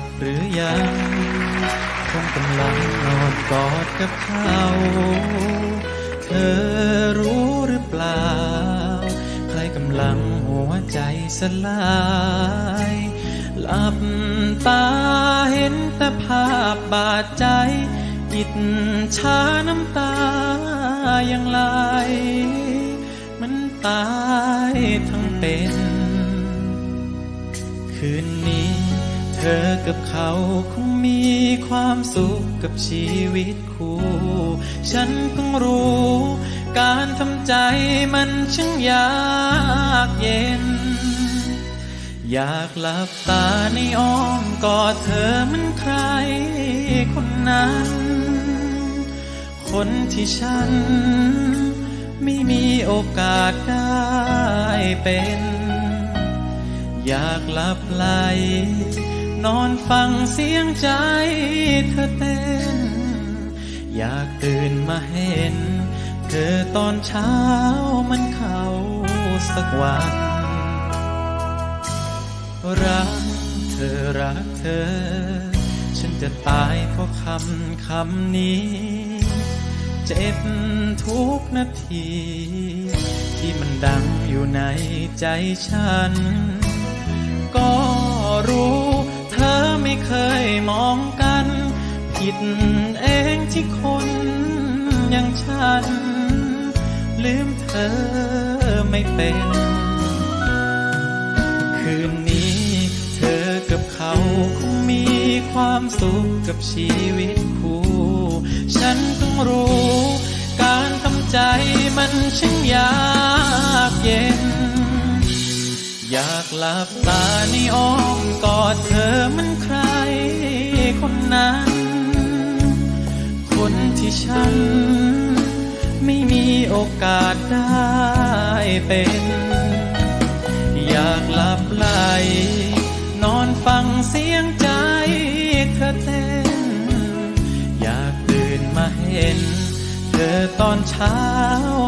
บหรือยังคงกำลังนอนกอดกับเขา เธอรู้หรือเปล่า ใครกำลังหัวใจสลาย หลับตาเห็นแต่ภาพบาดใจอิดชาน้ำตายังไหลมันตายทั้งเป็น คืนนี้ เธอกับเขาคงมีความสุขกับชีวิตคู่ ฉันเพิ่งรู้ การทำใจมันช่างยากเย็น อยากหลับตาในอ้อมกอดเธอมันใครคนนั้น คนที่ฉัน ไม่มีโอกาสได้เป็น อยากหลับไหล อนฟังเสียงใจเธอเต้น อยากตื่นมาเห็น เธอตอนเช้ามันเขาสักวันรักเธอรักเธอ ฉันจะตายเพราะคำคำนี้ เจ็บทุกนาที ที่มันดังอยู่ในใจฉัน มองกัน ผิดเองที่คนอย่างฉัน ลืมเธอไม่เป็น คืนนี้เธอกับเขาคงมีความสุขกับชีวิตคู่ ฉันต้องรู้ การทำใจมันช่างยากเย็น อยากหลับตาในอ้อมกอดเธอมันใคร ที่ฉัน ไม่มีโอกาสได้เป็น อยากหลับไหล นอนฟังเสียงใจเธอเต้น อยากตื่นมาเห็น เธอตอนเช้า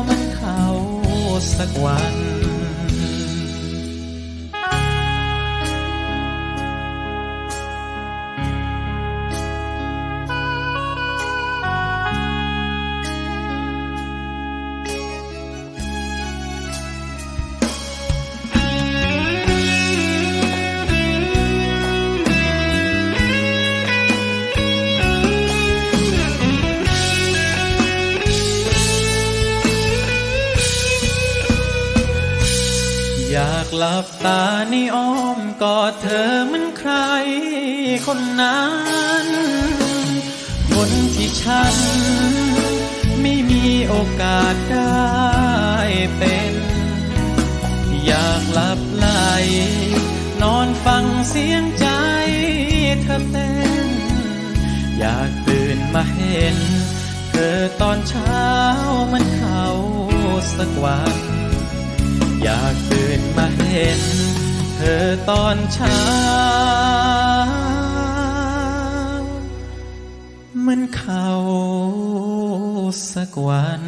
มันเข้าสักวัน อยากหลับตาในอ้อมกอดเธอเหมันใครคนนั้น คนที่ฉัน ไม่มีโอกาสได้เป็น อยากหลับไหล นอนฟังเสียงใจเธอเต้น อยากตื่นมาเห็น เธอตอนเช้ามันเข้าสักวัน อยากตื่นมาเห็น เธอตอนเช้า มันเขาสักวัน